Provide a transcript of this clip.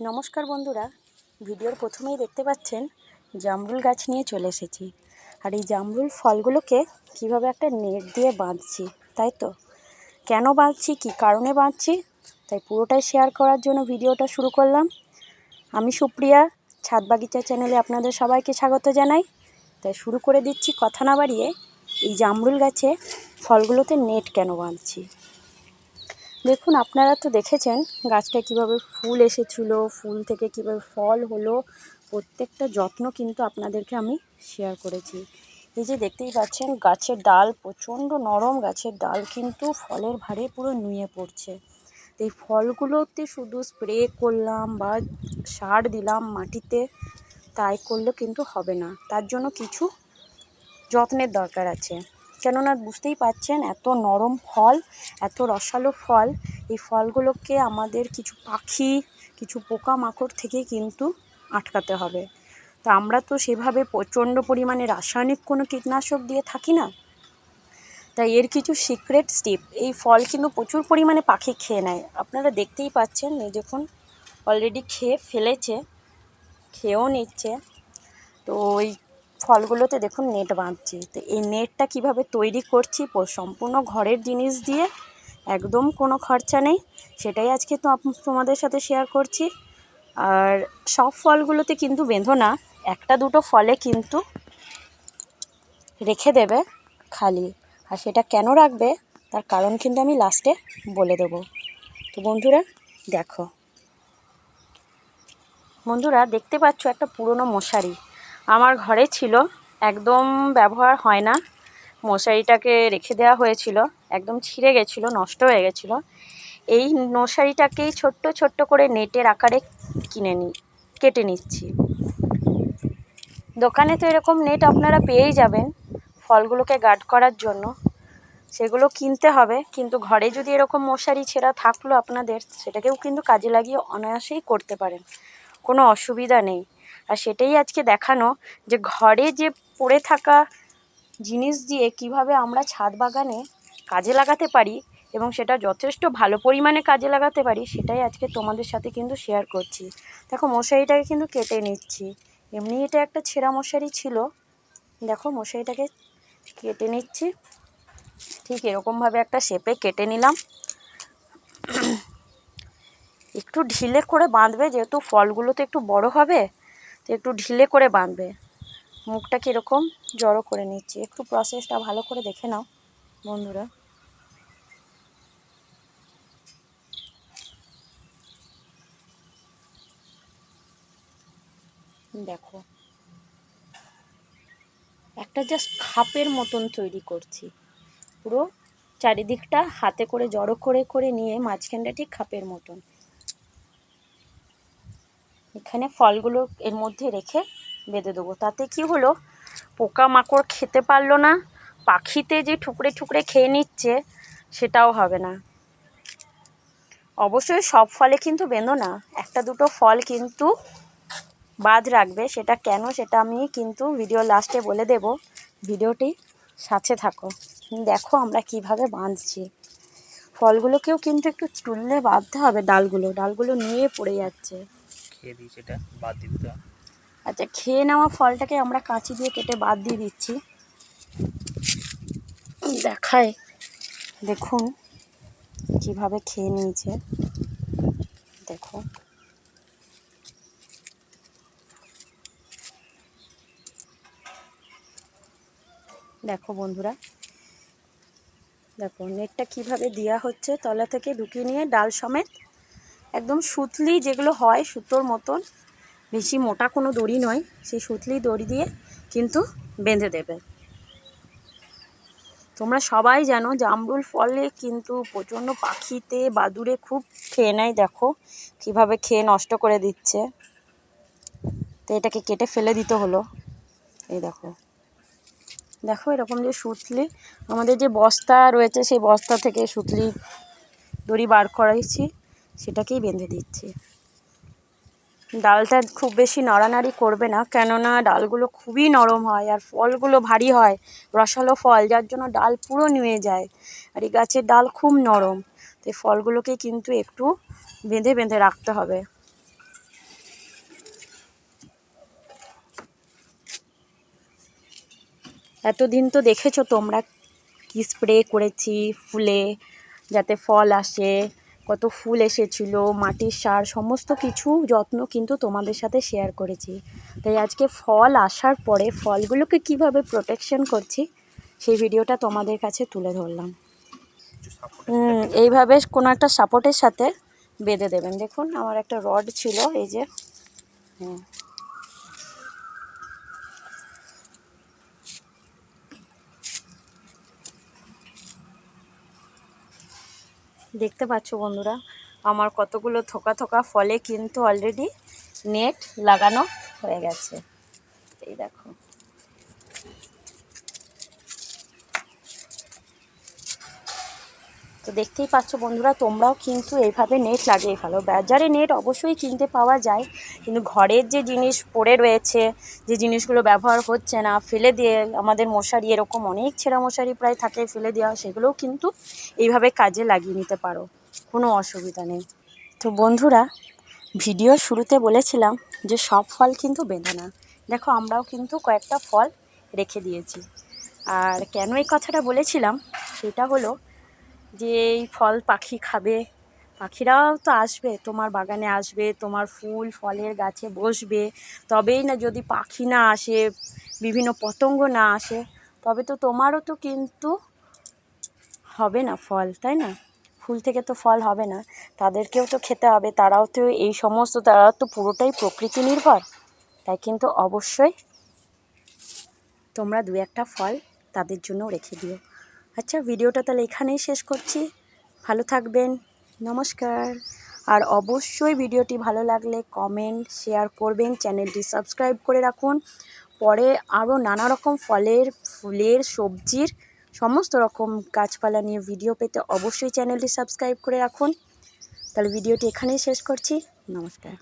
নমস্কার বন্ধুরা, ভিডিওর প্রথমেই দেখতে পাচ্ছেন জামরুল গাছ নিয়ে চলে এসেছি। আর এই জামরুল ফলগুলোকে কীভাবে একটা নেট দিয়ে বাঁধছি, তাই তো? কেন বাঁধছি, কী কারণে বাঁধছি, তাই পুরোটাই শেয়ার করার জন্য ভিডিওটা শুরু করলাম। আমি সুপ্রিয়া, ছাদ বাগিচা চ্যানেলে আপনাদের সবাইকে স্বাগত জানাই। তাই শুরু করে দিচ্ছি কথা না বাড়িয়ে, এই জামরুল গাছে ফলগুলোতে নেট কেন বাঁধছি? দেখুন, আপনারা তো দেখেছেন গাছটা কীভাবে ফুল এসেছিল, ফুল থেকে কীভাবে ফল হলো। প্রত্যেকটা যত্ন কিন্তু আপনাদেরকে আমি শেয়ার করেছি। এই যে দেখতেই পাচ্ছেন, গাছের ডাল, প্রচণ্ড নরম গাছের ডাল কিন্তু ফলের ভারে পুরো নুয়ে পড়ছে। এই ফলগুলোতে শুধু স্প্রে করলাম বা সার দিলাম মাটিতে, তাই করলে কিন্তু হবে না। তার জন্য কিছু যত্নের দরকার আছে। কেননা বুঝতেই পারছেন, এত নরম ফল, এত রসালো ফল, এই ফলগুলোকে আমাদের কিছু পাখি, কিছু পোকামাকড় থেকে কিন্তু আটকাতে হবে। তা আমরা তো সেভাবে প্রচণ্ড পরিমাণে রাসায়নিক কোনো কীটনাশক দিয়ে থাকি না। তাই এর কিছু সিক্রেট স্টিপ এই ফল কিন্তু প্রচুর পরিমাণে পাখি খেয়ে নেয়। আপনারা দেখতেই পাচ্ছেন, এই দেখুন অলরেডি খেয়ে ফেলেছে, খেয়েও নিচ্ছে। তো ওই ফলগুলোতে দেখুন নেট বাঁধছি। তো এই নেটটা কীভাবে তৈরি করছি সম্পূর্ণ ঘরের জিনিস দিয়ে একদম কোনো খরচা নেই। সেটাই আজকে তো তোমাদের সাথে শেয়ার করছি। আর সব ফলগুলোতে কিন্তু বেঁধো না, একটা দুটো ফলে কিন্তু রেখে দেবে খালি। আর সেটা কেন রাখবে, তার কারণ কিন্তু আমি লাস্টে বলে দেব। তো বন্ধুরা, দেখো। বন্ধুরা, দেখতে পাচ্ছ একটা পুরনো মশারি। আমার ঘরে ছিল, একদম ব্যবহার হয় না। মশারিটাকে রেখে দেওয়া হয়েছিল, একদম ছিঁড়ে গেছিল, নষ্ট হয়ে গেছিল। এই মশারিটাকেই ছোট্ট ছোট্ট করে নেটের আকারে কিনে নিই কেটে নিচ্ছি। দোকানে তো এরকম নেট আপনারা পেয়েই যাবেন, ফলগুলোকে গার্ড করার জন্য। সেগুলো কিনতে হবে, কিন্তু ঘরে যদি এরকম মশারি ছেঁড়া থাকল আপনাদের, সেটাকেও কিন্তু কাজে লাগিয়ে অনায়াসেই করতে পারেন। কোনো অসুবিধা নেই। আর সেটাই আজকে দেখানো যে ঘরে যে পড়ে থাকা জিনিস দিয়ে কীভাবে আমরা ছাদ বাগানে কাজে লাগাতে পারি এবং সেটা যথেষ্ট ভালো পরিমাণে কাজে লাগাতে পারি, সেটাই আজকে তোমাদের সাথে কিন্তু শেয়ার করছি। দেখো, মশারিটাকে কিন্তু কেটে নিচ্ছি। এমনি এটা একটা ছেঁড়া মশারি ছিল। দেখো, মশারিটাকে কেটে নিচ্ছি। ঠিক এরকমভাবে একটা শেপে কেটে নিলাম। একটু ঢিলে করে বাঁধবে, যেহেতু ফলগুলো তো একটু বড় হবে। তো একটু ঢিলে করে বাঁধবে। মুখটা কীরকম? জড়ো করে নিচ্ছি। একটু প্রসেসটা ভালো করে দেখে নাও, বন্ধুরা। দেখো। একটা জাস্ট খাপের মতন তৈরি করছি। পুরো চারিদিকটা হাতে করে জড়ো করে করে নিয়ে মাঝখানটা ঠিক খাপের মতন। এখানে ফলগুলো এর মধ্যে রেখে বেঁধে দেবো। তাতে কি হলো? পোকামাকড় খেতে পারল না। পাখিতে যে ঠুকরে ঠুকরে খেয়ে নিচ্ছে, সেটাও হবে না। অবশ্যই সব ফলে কিন্তু বেঁধো না। একটা দুটো ফল কিন্তু বাদ রাখবে। সেটা কেন সেটা আমি কিন্তু ভিডিও লাস্টে বলে দেব। ভিডিওটি সাথে থাকো। দেখো আমরা কীভাবে বাঁধছি। ফলগুলোকেও কিন্তু একটু তুললে বাঁধতে হবে ডালগুলো। ডালগুলো নিয়ে পড়ে যাচ্ছে। খেয়ে দিই, সেটা বাদ দিতে আচ্ছা খেয়ে নেওয়া ফলটাকে আমরা কাঁচি দিয়ে কেটে বাদ দিয়ে দিচ্ছি। দেখায় দেখুন কীভাবে খেয়ে নিয়েছে। দেখো। দেখো বন্ধুরা, দেখো, নেটটা কীভাবে দেওয়া হচ্ছে, তলা থেকে ঢুকিয়ে নিয়ে ডাল সমেত একদম সুতলি যেগুলো হয় সুতোর মতন, বেশি মোটা কোনো দড়ি নয়, সেই সুতলি দড়ি দিয়ে কিন্তু বেঁধে দেবে। তোমরা সবাই জানো জামরুল ফলে কিন্তু প্রচণ্ড পাখিতে বাদুড়ে খুব খেয়ে নেয়, দেখো কীভাবে খেয়ে নষ্ট করে দিচ্ছে। তো এটাকে কেটে ফেলে দিতে হলো। এই দেখো। দেখো এরকম যে সুতলি, আমাদের যে বস্তা রয়েছে সেই বস্তা থেকে সুতলি দড়ি বার করাইছি। সেটাকেই বেঁধে দিচ্ছি। ডালটা খুব বেশি নাড়ানাড়ি করবে না, কেননা ডালগুলো খুবই নরম হয় আর ফলগুলো ভারী হয়, রসালো ফল, যার জন্য ডাল পুরো নিয়ে যায় আর এই গাছের ডাল খুব নরম। তো ফলগুলোকে কিন্তু একটু বেঁধে বেঁধে রাখতে হবে। এতদিন তো দেখেছ তোমরা কি স্প্রে করেছি ফুলে যাতে ফল আসে? কত ফুল এসেছিল, মাটির সার, সমস্ত কিছু যত্ন কিন্তু তোমাদের সাথে শেয়ার করেছি। তাই আজকে ফল আসার পরে ফলগুলোকে কীভাবে প্রোটেকশন করছি, সেই ভিডিওটা তোমাদের কাছে তুলে ধরলাম। এইভাবে কোনো একটা সাপোর্টের সাথে বেঁধে দেবেন। দেখুন, আমার একটা রড ছিল, এই যে, হুম। দেখতে পাচ্ছ বন্ধুরা, আমার কতগুলো থোকা থোকা ফলে কিন্তু অলরেডি নেট লাগানো হয়ে গেছে। এই দেখো। তো দেখতেই পাচ্ছ বন্ধুরা, তোমরাও কিন্তু এইভাবে নেট লাগিয়ে ফেলো। বাজারে নেট অবশ্যই কিনতে পাওয়া যায়, কিন্তু ঘরের যে জিনিস পড়ে রয়েছে, যে জিনিসগুলো ব্যবহার হচ্ছে না, ফেলে দিয়ে আমাদের মশারি এরকম অনেক ছেঁড়া মশারি প্রায় থাকে, ফেলে দেওয়া, সেগুলোও কিন্তু এইভাবে কাজে লাগিয়ে নিতে পারো, কোনো অসুবিধা নেই। তো বন্ধুরা, ভিডিও শুরুতে বলেছিলাম যে সব ফল কিন্তু বেঁধে না। দেখো, আমরাও কিন্তু কয়েকটা ফল রেখে দিয়েছি। আর কেন এই কথাটা বলেছিলাম, সেটা হলো যে এই ফল পাখি খাবে। পাখিরাও তো আসবে, তোমার বাগানে আসবে, তোমার ফুল ফলের গাছে বসবে। তবেই না যদি পাখি না আসে, বিভিন্ন পতঙ্গ না আসে, তবে তো তোমারও তো কিন্তু হবে না ফল, তাই না? ফুল থেকে তো ফল হবে না। তাদেরকেও তো খেতে হবে, তারাও তো এই সমস্ত, তারা তো পুরোটাই প্রকৃতি নির্ভর। তাই কিন্তু অবশ্যই তোমরা দু একটা ফল তাদের জন্য রেখে দিও। আচ্ছা ভিডিওটা তাহলে এখানেই শেষ করছি। ভালো থাকবেন। নমস্কার। আর অবশ্যই ভিডিওটি ভালো লাগলে কমেন্ট শেয়ার করবেন চ্যানেলটি সাবস্ক্রাইব করে রাখুন। পরে আরও নানা রকম ফলের, ফুলের, সবজির সমস্ত রকম গাছপালা নিয়ে ভিডিও পেতে অবশ্যই চ্যানেলটি সাবস্ক্রাইব করে রাখুন। তাহলে ভিডিওটি এখানেই শেষ করছি। নমস্কার।